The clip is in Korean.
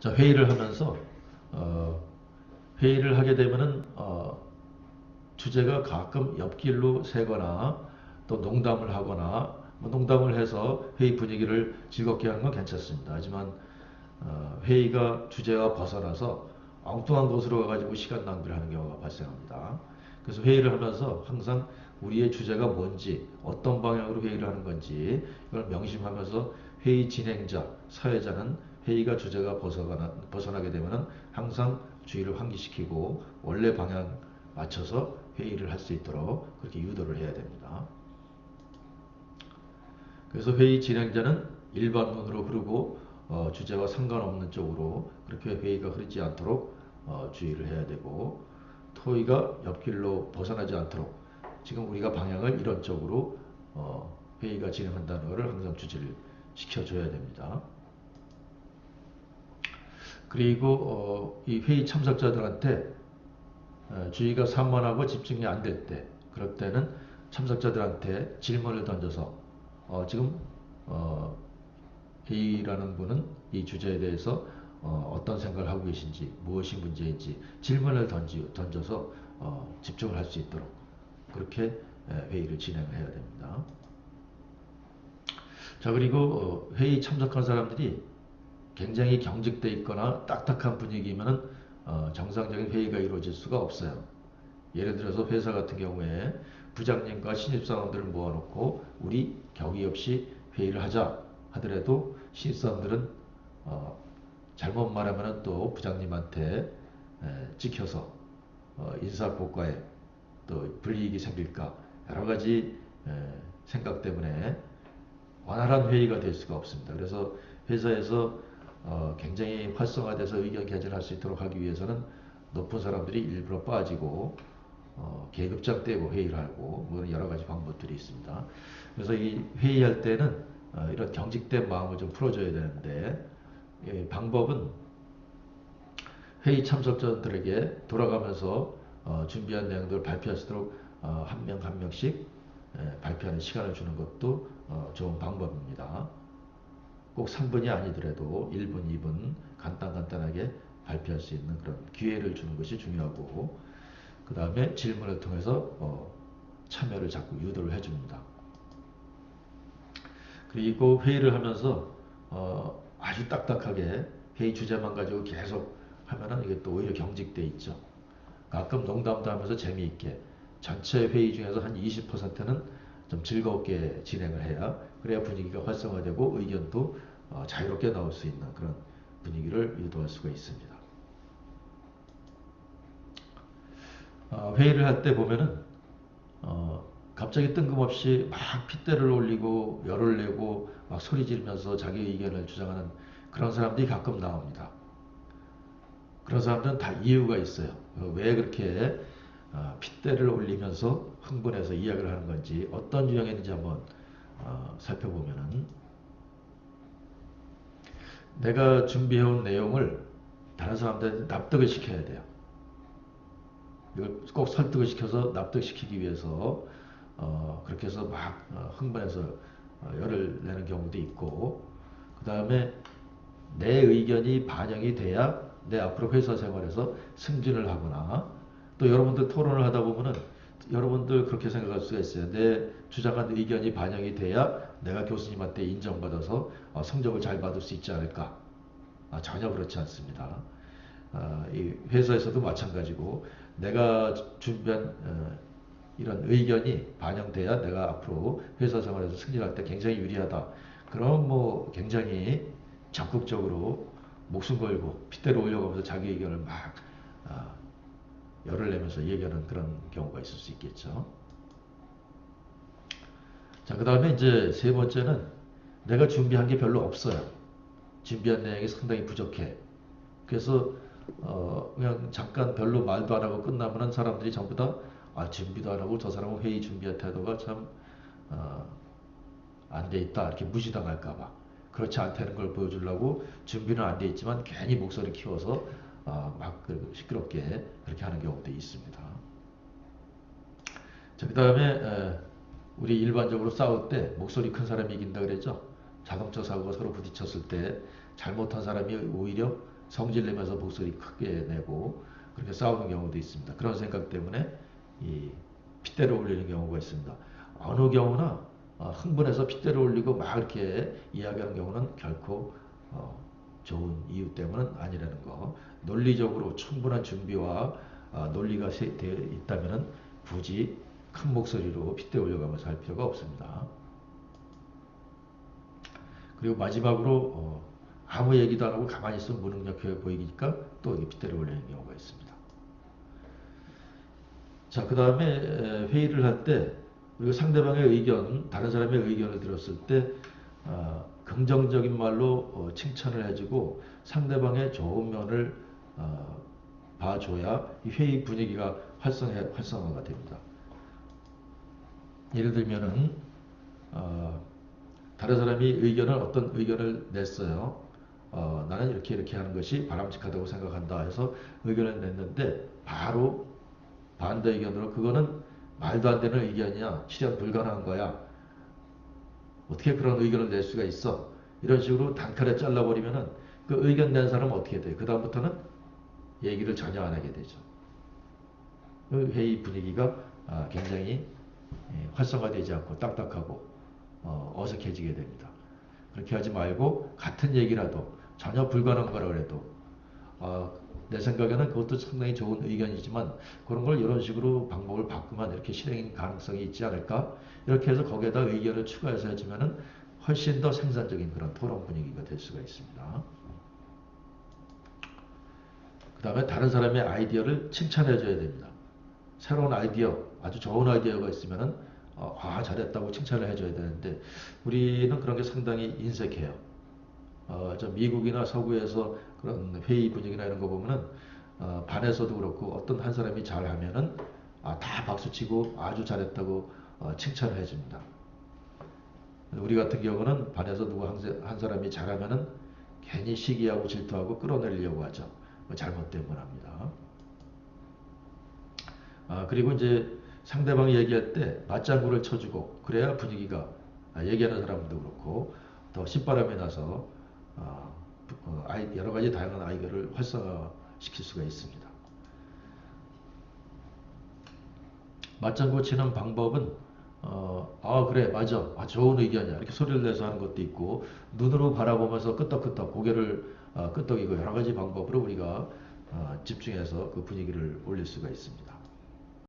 자, 회의를 하면서 어, 회의를 하게 되면은 어, 주제가 가끔 옆길로 새거나 또 농담을 하거나 뭐 농담을 해서 회의 분위기를 즐겁게 하는 건 괜찮습니다. 하지만 어, 회의가 주제와 벗어나서 엉뚱한 곳으로 가가지고 시간 낭비를 하는 경우가 발생합니다. 그래서 회의를 하면서 항상 우리의 주제가 뭔지 어떤 방향으로 회의를 하는 건지 이걸 명심하면서 회의 진행자, 사회자는 회의가 주제가 벗어나, 벗어나게 되면 항상 주의를 환기시키고 원래 방향 맞춰서 회의를 할 수 있도록 그렇게 유도를 해야 됩니다. 그래서 회의 진행자는 일반문으로 흐르고 어, 주제와 상관없는 쪽으로 그렇게 회의가 흐르지 않도록 어, 주의를 해야 되고 토의가 옆길로 벗어나지 않도록 지금 우리가 방향을 이런 쪽으로 어, 회의가 진행한다는 것을 항상 주지를 시켜줘야 됩니다. 그리고 어, 이 회의 참석자들한테 어, 주의가 산만하고 집중이 안 될 때, 그럴 때는 참석자들한테 질문을 던져서 어, 지금 어, A라는 분은 이 주제에 대해서 어, 떤 생각을 하고 계신지, 무엇이 문제인지 질문을 던지, 던져서 어, 집중을 할 수 있도록 그렇게 에, 회의를 진행을 해야 됩니다. 자 그리고 어, 회의 참석한 사람들이 굉장히 경직돼 있거나 딱딱한 분위기면은 어, 정상적인 회의가 이루어질 수가 없어요. 예를 들어서 회사 같은 경우에 부장님과 신입사원들을 모아놓고 우리 격의 없이 회의를 하자 하더라도 신입사원들은 어, 잘못 말하면 또 부장님한테 에, 찍혀서 어, 인사고과에 또 불이익이 생길까 여러 가지 에, 생각 때문에 원활한 회의가 될 수가 없습니다. 그래서 회사에서 어, 굉장히 활성화돼서 의견 개진할 수 있도록 하기 위해서는 높은 사람들이 일부러 빠지고 어, 계급장 떼고 회의를 하고 뭐 여러 가지 방법들이 있습니다. 그래서 이 회의할 때는 어, 이런 경직된 마음을 좀 풀어줘야 되는데 예, 방법은 회의 참석자들에게 돌아가면서 어, 준비한 내용들을 발표할 수 있도록 어, 한명한 명씩 예, 발표하는 시간을 주는 것도 어, 좋은 방법입니다. 꼭 3분이 아니더라도 1분, 2분 간단간단하게 발표할 수 있는 그런 기회를 주는 것이 중요하고 그 다음에 질문을 통해서 어, 참여를 자꾸 유도를 해줍니다. 그리고 회의를 하면서 어, 아주 딱딱하게 회의 주제만 가지고 계속 하면은 이게 또 오히려 경직돼 있죠. 가끔 농담도 하면서 재미있게 전체 회의 중에서 한 20%는 좀 즐겁게 진행을 해야 그래야 분위기가 활성화되고 의견도 어, 자유롭게 나올 수 있는 그런 분위기를 유도할 수가 있습니다. 어, 회의를 할 때 보면은 어, 갑자기 뜬금없이 막 핏대를 올리고 열을 내고 막 소리 지르면서 자기 의견을 주장하는 그런 사람들이 가끔 나옵니다. 그런 사람들은 다 이유가 있어요. 어, 왜 그렇게 어, 핏대를 올리면서 흥분해서 이야기를 하는 건지 어떤 유형인지 한번 어, 살펴보면은 내가 준비해온 내용을 다른 사람들한테 납득을 시켜야 돼요. 이걸 꼭 설득을 시켜서 납득시키기 위해서 어, 그렇게 해서 막 어, 흥분해서 어, 열을 내는 경우도 있고 그 다음에 내 의견이 반영이 돼야 내 앞으로 회사 생활에서 승진을 하거나 또 여러분들 토론을 하다 보면은 여러분들 그렇게 생각할 수가 있어요. 내 주장한 의견이 반영이 돼야 내가 교수님한테 인정받아서 어, 성적을 잘 받을 수 있지 않을까? 아, 전혀 그렇지 않습니다. 아, 이 회사에서도 마찬가지고 내가 준비한 어, 이런 의견이 반영돼야 내가 앞으로 회사 생활에서 승진할 때 굉장히 유리하다. 그럼 뭐 굉장히 적극적으로 목숨 걸고 핏대로 올려가면서 자기 의견을 막 아, 열을 내면서 얘기하는 그런 경우가 있을 수 있겠죠. 자, 그 다음에 이제 세 번째는 내가 준비한 게 별로 없어요. 준비한 내용이 상당히 부족해. 그래서 어, 그냥 잠깐 별로 말도 안 하고 끝나면은 사람들이 전부 다 아, 준비도 안 하고 저 사람은 회의 준비할 태도가 참 어, 안 돼 있다 이렇게 무시당할까봐 그렇지 않다는 걸 보여주려고 준비는 안 돼 있지만 괜히 목소리 키워서 어, 막그 시끄럽게 그렇게 하는 경우도 있습니다. 자, 그 다음에 우리 일반적으로 싸울 때 목소리 큰 사람이 이긴다 그랬죠. 자동차 사고가 서로 부딪혔을 때 잘못한 사람이 오히려 성질 내면서 목소리 크게 내고 그렇게 싸우는 경우도 있습니다. 그런 생각 때문에 이 핏대를 올리는 경우가 있습니다. 어느 경우나 어, 흥분해서 핏대를 올리고 막 이렇게 이야기하는 경우는 결코 어, 좋은 이유 때문은 아니라는 거. 논리적으로 충분한 준비와 아, 논리가 세- 되어 있다면 굳이 큰 목소리로 핏대 올려가면서 할 필요가 없습니다. 그리고 마지막으로 어, 아무 얘기도 안 하고 가만히 있으면 무능력해 보이니까 또 핏대를 올리는 경우가 있습니다. 자, 그 다음에 회의를 할때 우리가 상대방의 의견, 다른 사람의 의견을 들었을 때 어, 긍정적인 말로 어, 칭찬을 해주고 상대방의 좋은 면을 어, 봐줘야 이 회의 분위기가 활성해, 활성화가 됩니다. 예를 들면은 어, 다른 사람이 의견을 어떤 의견을 냈어요. 어, 나는 이렇게 이렇게 하는 것이 바람직하다고 생각한다 해서 의견을 냈는데 바로 반대 의견으로 그거는 말도 안 되는 의견이야. 실현 불가능한 거야. 어떻게 그런 의견을 낼 수가 있어? 이런 식으로 단칼에 잘라버리면은 그 의견 낸 사람은 어떻게 돼요? 그다음부터는 얘기를 전혀 안 하게 되죠. 그 회의 분위기가 아, 굉장히 예, 활성화되지 않고 딱딱하고 어, 어색해지게 됩니다. 그렇게 하지 말고 같은 얘기라도 전혀 불가능한 거라 그래도 어, 내 생각에는 그것도 상당히 좋은 의견이지만 그런 걸 이런 식으로 방법을 바꾸면 이렇게 실행 가능성이 있지 않을까 이렇게 해서 거기에다 의견을 추가해서 해주면은 훨씬 더 생산적인 그런 토론 분위기가 될 수가 있습니다. 그 다음에 다른 사람의 아이디어를 칭찬해 줘야 됩니다. 새로운 아이디어, 아주 좋은 아이디어가 있으면은 어, 아 잘했다고 칭찬을 해줘야 되는데 우리는 그런 게 상당히 인색해요. 어, 저 미국이나 서구에서 그런 회의 분위기나 이런 거 보면은 어, 반에서도 그렇고 어떤 한 사람이 잘하면은 아, 다 박수치고 아주 잘했다고 어, 칭찬을 해줍니다. 우리 같은 경우는 반에서 누구 한, 사람이 잘하면은 괜히 시기하고 질투하고 끌어내리려고 하죠. 뭐 잘못된 거랍니다. 아, 그리고 이제 상대방이 얘기할 때 맞장구를 쳐주고 그래야 분위기가 아, 얘기하는 사람도 그렇고 더 신바람이 나서 여러 가지 다양한 아이디어를 활성화시킬 수가 있습니다. 맞장구 치는 방법은 어, 아 그래 맞아 아, 좋은 의견이야 이렇게 소리를 내서 하는 것도 있고 눈으로 바라보면서 끄덕끄덕 고개를 어, 끄덕이고 여러 가지 방법으로 우리가 어, 집중해서 그 분위기를 올릴 수가 있습니다.